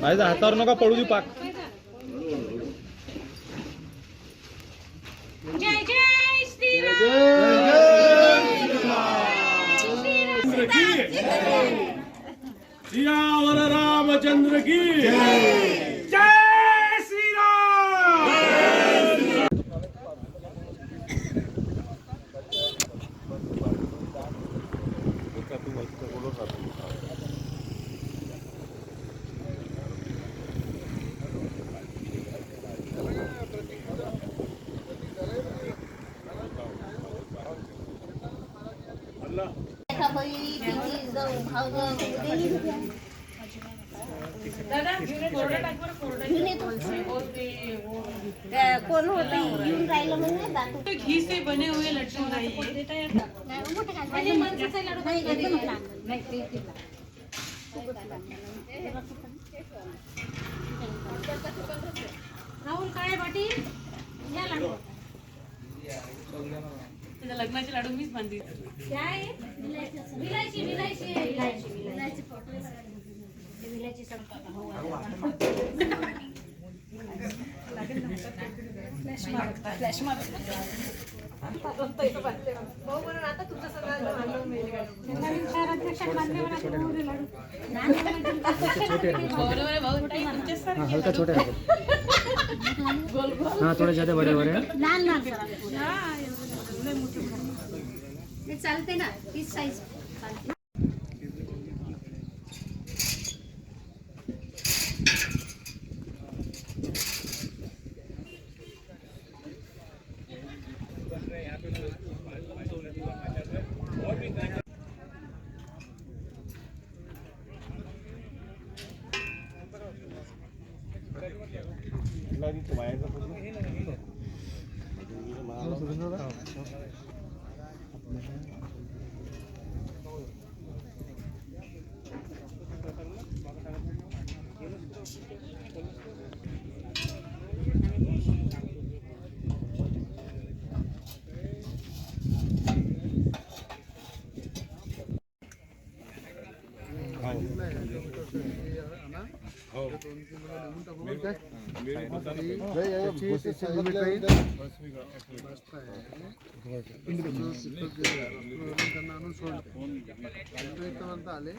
माझ्या हातावर नका पडू देऊ पाक जय जय श्रीराम सियावर रामचंद्र की जय श्रीराम कोण होत येऊन राहिलं म्हणजे घी से बने हुए लड्डू राहुल काय पाटील? या लाडू त्याच्या लग्नाचे लाडू मीच बांधली. काय? विलायची विलायची. विलायची विलायची. विलायची बरोबर भाऊ तुमच्या हलका छोटे हाँ थोड़े बड़े बड़े लहान लहान ते चालते ना. तीच साईज चालते No, no, no, आले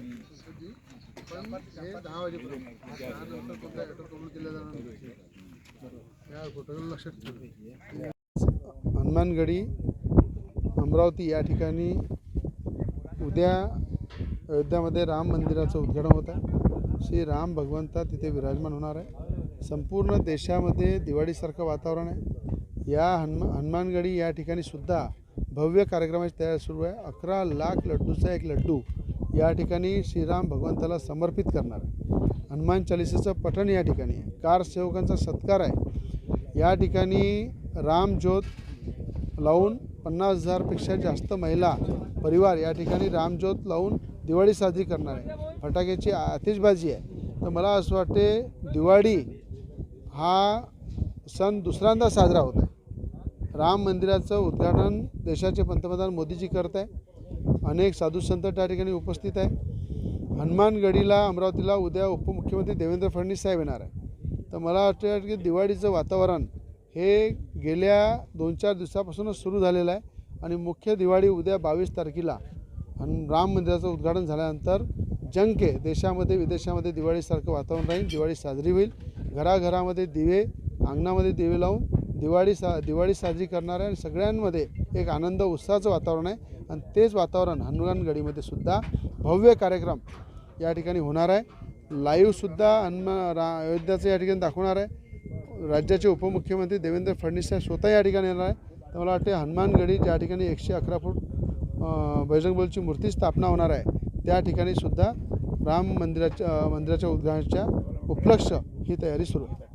पण हे दहा वाजेपर्यंत त्यानंतर कोणता ऑर्डर कबूल केला जाणार लक्षात ठेवा हनुमानगडी अमरावती या ठिकाणी उद्या अयोध्यामध्ये राम मंदिराचं उद्घाटन होत आहे. श्री राम भगवंता तिथे विराजमान होणार आहे. संपूर्ण देशामध्ये दिवाळीसारखं वातावरण आहे. या हनुमा हनुमानगडी या ठिकाणी सुद्धा भव्य कार्यक्रमाची तयारी सुरू आहे. अकरा लाख लड्डूचा एक लड्डू या ठिकाणी श्रीराम भगवंताला समर्पित करणार आहे. हनुमान चालिसेचं पठण या ठिकाणी आहे. कार सेवकांचा सत्कार आहे. या ठिकाणी रामज्योत लावून पन्नास हजारपेक्षा जास्त महिला परिवार या ठिकाणी रामज्योत लावून दिवाळी साजरी करणार आहे. फटाक्याची आतिषबाजी आहे. तर मला असं वाटते दिवाळी हा सण दुसऱ्यांदा साजरा होत आहे. राम मंदिराचं उद्घाटन देशाचे पंतप्रधान मोदीजी करत आहे. अनेक साधू संत त्या ठिकाणी उपस्थित आहे. हनुमानगडीला अमरावतीला उद्या उपमुख्यमंत्री देवेंद्र फडणवीस साहेब येणार आहे. तर मला वाटतं की दिवाळीचं वातावरण हे गेल्या दोन चार दिवसापासूनच सुरू झालेलं आहे. आणि मुख्य दिवाळी उद्या बावीस तारखेला आणि राम मंदिराचं उद्घाटन झाल्यानंतर जंके देशामध्ये विदेशामध्ये दिवाळीसारखं वातावरण राहील दिवाळी साजरी होईल. घराघरामध्ये दिवे अंगणामध्ये दिवे लावून दिवाळी सा दिवाळी साजरी करणार आहे आणि सगळ्यांमध्ये एक आनंद उत्साहाचं वातावरण आहे. आणि तेच वातावरण हनुमानगडीमध्ये सुद्धा भव्य कार्यक्रम या ठिकाणी होणार आहे. लाईव्हसुद्धा हनुमान रा अयोध्याचं या ठिकाणी दाखवणार आहे. राज्याचे उपमुख्यमंत्री देवेंद्र फडणवीस स्वतः या ठिकाणी येणार आहे. तर मला वाटते हनुमानगडी ज्या ठिकाणी एकशे अकरा फूट अं, बजरंगबलीची मूर्ती स्थापना होणार आहे. त्या ठिकाणी सुद्धा राम मंदिराच्या मंदिराच्या उद्घाटनाच्या उपलक्ष ही तयारी सुरू आहे.